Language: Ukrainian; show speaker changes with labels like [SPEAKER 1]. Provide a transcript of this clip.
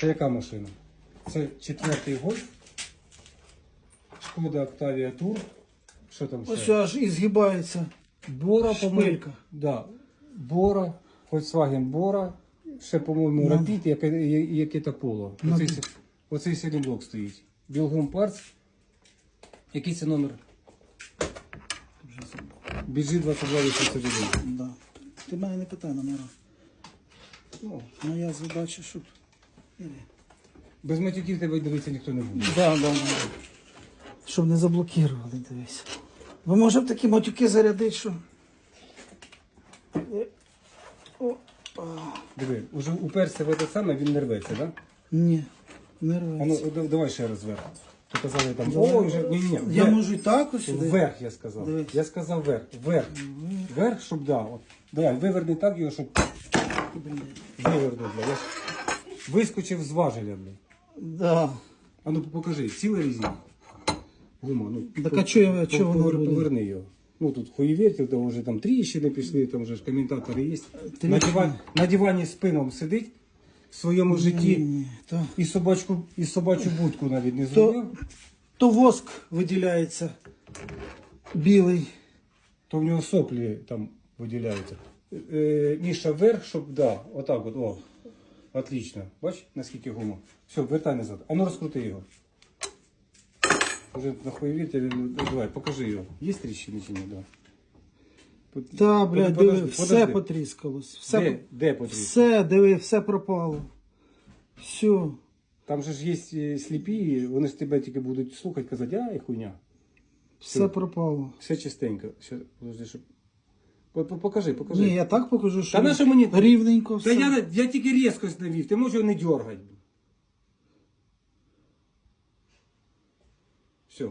[SPEAKER 1] Це яка машина? Це четвертий гольф. Шкода Octavia Tour. Що там
[SPEAKER 2] Ось
[SPEAKER 1] ще?
[SPEAKER 2] аж і згибається.
[SPEAKER 1] Бора, по-моєму.
[SPEAKER 2] Шпилька.
[SPEAKER 1] Да. Бора, Volkswagen Бора. Ще, по-моєму,
[SPEAKER 2] Ну.
[SPEAKER 1] Rapid, яке, я- яке то поло.
[SPEAKER 2] Ну.
[SPEAKER 1] Оцей, се- оцей стоїть. Білгум Парц. Який це номер? Біжи 2281.
[SPEAKER 2] Да. Ти мене не питай номера.
[SPEAKER 1] Ну,
[SPEAKER 2] Моя задача, щоб.
[SPEAKER 1] Без матюків тебе дивитися ніхто не буде.
[SPEAKER 2] Да, да, да. Щоб не заблокували, дивись. Ви може в такі матюки зарядити, що. Е, О, а,
[SPEAKER 1] Диви, уже уперся в те саме, він не рветься, так? Да?
[SPEAKER 2] ні, не
[SPEAKER 1] А ну,
[SPEAKER 2] рветься.
[SPEAKER 1] да- давай ще раз вверх. Ти казали там, о, вже, ні, ні, ні,
[SPEAKER 2] Я
[SPEAKER 1] вверх.
[SPEAKER 2] можу і так ось сюди.
[SPEAKER 1] Вверх, я сказав.
[SPEAKER 2] Дивись.
[SPEAKER 1] Я сказав вверх. Вверх. Вверх, щоб да. От. Давай, виверни так його, щоб
[SPEAKER 2] Блін.
[SPEAKER 1] вивернув, бля. Я ж вискочив з важеля.
[SPEAKER 2] Да.
[SPEAKER 1] А ну покажи, цілий різні. Гума, ну.
[SPEAKER 2] Так
[SPEAKER 1] по-
[SPEAKER 2] а чого-
[SPEAKER 1] по-
[SPEAKER 2] чого воно
[SPEAKER 1] повер-
[SPEAKER 2] буде?
[SPEAKER 1] Поверни його. Ну тут хуєвєртів, там вже там тріщини пішли, там вже ж коментатори є.
[SPEAKER 2] Тріщини?
[SPEAKER 1] На, диван, на дивані спином сидить в своєму житті
[SPEAKER 2] Ні, то,
[SPEAKER 1] і собачку, і собачу будку навіть не
[SPEAKER 2] То-
[SPEAKER 1] зробив.
[SPEAKER 2] то воск виділяється білий.
[SPEAKER 1] то в нього соплі там виділяються. Е, Міша вверх, щоб, да, отак от, о. Отлично. Бач, наскільки гума. Все, вертай назад. А ну розкрути його. Уже на хуєвірті, він, ну, давай, покажи його. Є тріщини чи ні? Да.
[SPEAKER 2] Та,
[SPEAKER 1] подожди,
[SPEAKER 2] диви, все потріскалось. Все,
[SPEAKER 1] Де, де потрібно?
[SPEAKER 2] все, диви, все пропало. Все.
[SPEAKER 1] Там же ж є е, сліпі, вони ж тебе тільки будуть слухати, казати, ай, хуйня.
[SPEAKER 2] Все пропало.
[SPEAKER 1] Все чистенько. Ще, подожди, щоб... По- по- Покажи, покажи.
[SPEAKER 2] Ні, я так покажу, що
[SPEAKER 1] Та на що мені-
[SPEAKER 2] рівненько
[SPEAKER 1] Та
[SPEAKER 2] все.
[SPEAKER 1] я, я тільки різкость навів, ти можеш його не дергати. Все.